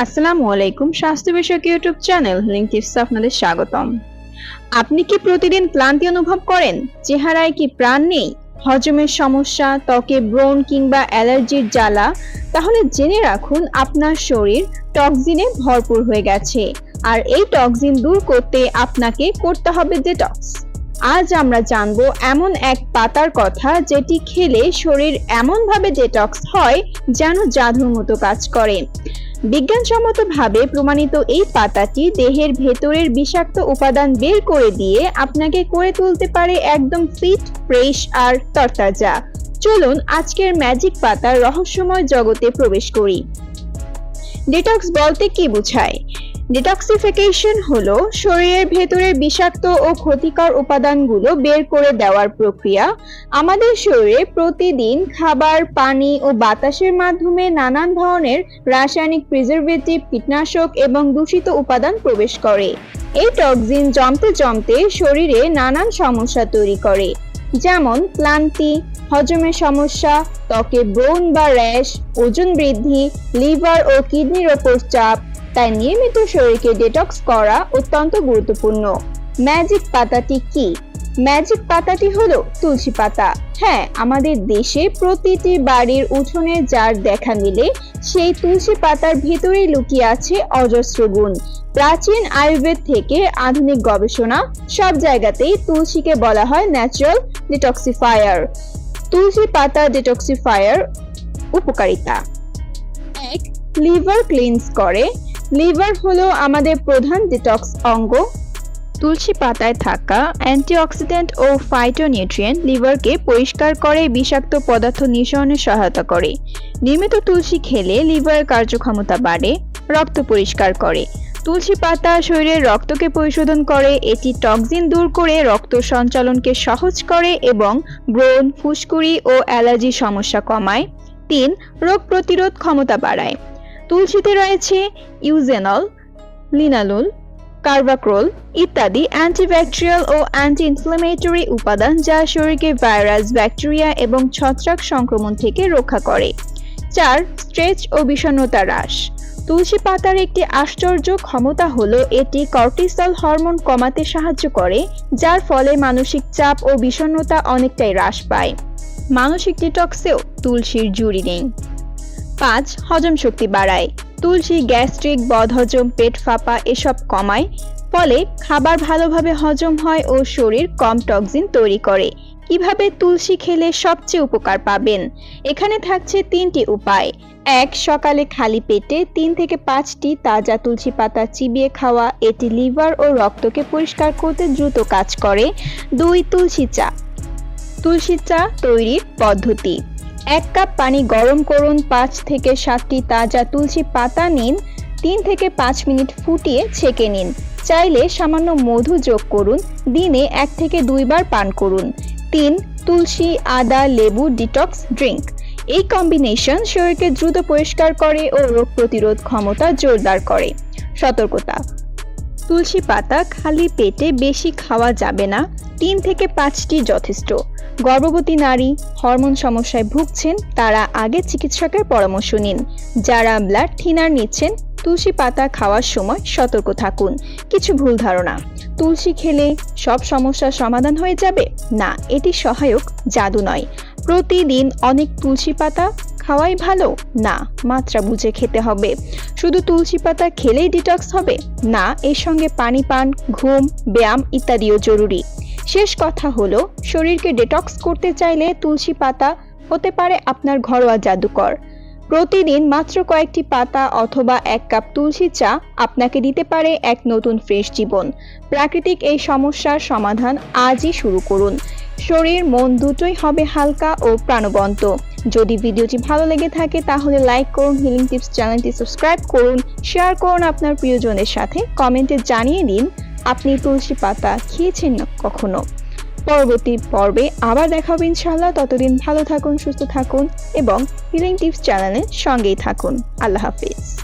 আসসালামু আলাইকুম স্বাস্থ্য বিষয়ক ইউটিউব চ্যানেল লিঙ্ক টিপস আপনাদের স্বাগতম। আপনি কি প্রতিদিন ক্লান্তি অনুভব করেন? চেহারায় কি প্রাণ নেই? হজমের সমস্যা, ত্বকে ব্রণ কিংবা অ্যালার্জির জ্বালা? তাহলে জেনে রাখুন আপনার শরীর টক্সিনে ভরপুর হয়ে গেছে। আর এই টক্সিন দূর করতে আপনাকে করতে হবে ডেটক্স আজ আমরা জানব এমন এক পাতার কথা যেটি খেলে শরীর এমনভাবে ডেটক্স হয় যেন জাদুর মতো কাজ করে। বিজ্ঞানসম্মতভাবে প্রমাণিত এই পাতাটি দেহের ভেতরের বিষাক্ত উপাদান বের করে দিয়ে আপনাকে করে তুলতে পারে একদম ফিট ফ্রেশ আর তরতাজা। চলুন আজকের ম্যাজিক পাতার রহস্যময় জগতে প্রবেশ করি। ডিটক্স বলতে কি বোঝায়? ডিটক্সিফিকেশন হলো শরীরের ভেতরে বিষাক্ত ও ক্ষতিকর উপাদানগুলো বের করে দেওয়ার প্রক্রিয়া। আমাদের শরীরে প্রতিদিন খাবার, পানি ও বাতাসের মাধ্যমে নানান ধরনের রাসায়নিক প্রিজারভেটিভ কীটনাশক এবং দূষিত উপাদান প্রবেশ করে। এই টক্সিন জমতে জমতে শরীরে নানান সমস্যা তৈরি করে। যেমন ক্লান্তি, হজমের সমস্যা, ত্বকে ব্রণ বা র্যাশ, ওজন বৃদ্ধি, লিভার ও কিডনির ওপর চাপ তাই নিয়মিত শরীরকে ডেটক্স করা অত্যন্ত গুরুত্বপূর্ণ। ম্যাজিক পাতাটি কি? ম্যাজিক পাতাটি হলো তুলসী পাতা। হ্যাঁ আমাদের দেশে প্রতিটি বাড়ির উঠোনে যার দেখা মিলে, সেই তুলসী পাতার ভেতরেই লুকিয়ে আছে অজস্র গুণ। প্রাচীন আয়ুর্বেদ থেকে আধুনিক গবেষণা সব জায়গাতেই তুলসীকে বলা হয় ন্যাচারাল ডিটক্সিফায়ার তুলসী পাতা ডিটক্সিফায়ার উপকারিতা। এক লিভার ক্লিনস করে। লিভার হলো আমাদের প্রধান ডিটক্স অঙ্গ। তুলসী পাতায় থাকা অ্যান্টিঅক্সিডেন্ট ও ফাইটোনিউট্রিয়েন্ট লিভারকে পরিষ্কার করে বিষাক্ত পদার্থ নিঃসরণে সহায়তা করে। নিয়মিত তুলসী খেলে লিভারের কার্যক্ষমতা বাড়ে, রক্ত পরিষ্কার করে। তুলসী পাতা শরীরের রক্তকে পরিশোধন করে, এটি টক্সিন দূর করে রক্ত সঞ্চালনকে সহজ করে এবং ব্রণ, ফুসকুড়ি ও অ্যালার্জি সমস্যা কমায়। তিন, রোগ প্রতিরোধ ক্ষমতা বাড়ায়। তুলসীতে রয়েছে ইউজেনল, লিনালুল, কার্বাক্রোল ইত্যাদি অ্যান্টিব্যাকটেরিয়াল ও অ্যান্টি ইনফ্লামেটরি উপাদান যা শরীরকে ভাইরাস, ব্যাকটেরিয়া এবং ছত্রাক সংক্রমণ থেকে রক্ষা করে। চার, স্ট্রেচ ও বিষণ্ণতা হ্রাস। তুলসী পাতার একটি আশ্চর্য ক্ষমতা হলো এটি কর্টিসল হরমোন কমাতে সাহায্য করে, যার ফলে মানসিক চাপ ও বিষণ্ণতা অনেকটাই হ্রাস পায়। মানসিক ডিটক্সেও তুলসীর জুড়ি নেই। পাঁচ হজম শক্তি বাড়ায়। তুলসী, গ্যাস্ট্রিক, বদহজম, পেট ফাঁপা এসব কমায়, ফলে খাবার ভালোভাবে হজম হয় ও শরীর কম টক্সিন তৈরি করে। কীভাবে তুলসী খেলে সবচেয়ে উপকার পাবেন? এখানে থাকছে তিনটি উপায়। এক, সকালে খালি পেটে তিন থেকে পাঁচটি তাজা তুলসী পাতা চিবিয়ে খাওয়া, এটি লিভার ও রক্তকে পরিষ্কার করতে দ্রুত কাজ করে। দুই, তুলসী চা। তুলসী চা তৈরির পদ্ধতি। এক কাপ পানি গরম করুন, পাঁচ থেকে সাতটি তাজা তুলসী পাতা নিন, তিন থেকে পাঁচ মিনিট ফুটিয়ে ছেঁকে নিন। চাইলে সামান্য মধু যোগ করুন, দিনে এক থেকে দুইবার পান করুন। তিন, তুলসী, আদা, লেবু, ডিটক্স, ড্রিঙ্ক। এই কম্বিনেশন শরীরকে দ্রুত পরিষ্কার করে ও রোগ প্রতিরোধ ক্ষমতা জোরদার করে। সতর্কতা। তুলসী পাতা খালি পেটে বেশি খাওয়া যাবে না। তিন থেকে পাঁচটি যথেষ্ট। গর্ভবতী নারী হরমোন সমস্যায় ভুগছেন, তারা আগে চিকিৎসকের পরামর্শ নিন। যারা ব্লাড থিনার নিচ্ছেন, তুলসী পাতা খাওয়ার সময় সতর্ক থাকুন। কিছু ভুল ধারণা, তুলসী খেলে সব সমস্যার সমাধান হয়ে যাবে? না, এটি সহায়ক জাদু নয়। প্রতিদিন অনেক তুলসী পাতা খাওয়াই ভালো? না, মাত্রা বুঝে খেতে হবে। শুধু তুলসী পাতা খেলেই ডিটক্স হবে? না, এর সঙ্গে পানি পান, ঘুম, ব্যায়াম ইত্যাদিও জরুরি। শেষ কথা হলো, শরীরকে ডেটক্স করতে চাইলে তুলসী পাতা হতে পারে আপনার ঘরোয়া জাদুকর। প্রতিদিন মাত্র কয়েকটি পাতা অথবা এক কাপ তুলসী চা আপনাকে দিতে পারে এক নতুন ফ্রেশ জীবন। প্রাকৃতিক এই সমস্যার সমাধান আজই শুরু করুন। শরীর, মন দুটোই হবে হালকা ও প্রাণবন্ত। যদি ভিডিওটি ভালো লেগে থাকে তাহলে লাইক করুন হিলিং টিপস চ্যানেলটি সাবস্ক্রাইব করুন শেয়ার করুন আপনার প্রিয়জনের সাথে কমেন্টে জানিয়ে দিন। আপনি তুলসী পাতা খেয়েছেন না কখনো? পরবর্তী পর্বে আবার দেখা হবে ইনশাল্লাহ ততদিন ভালো থাকুন, সুস্থ থাকুন এবং হিলিং টিপস চ্যানেলের সঙ্গেই থাকুন। আল্লাহ হাফিজ।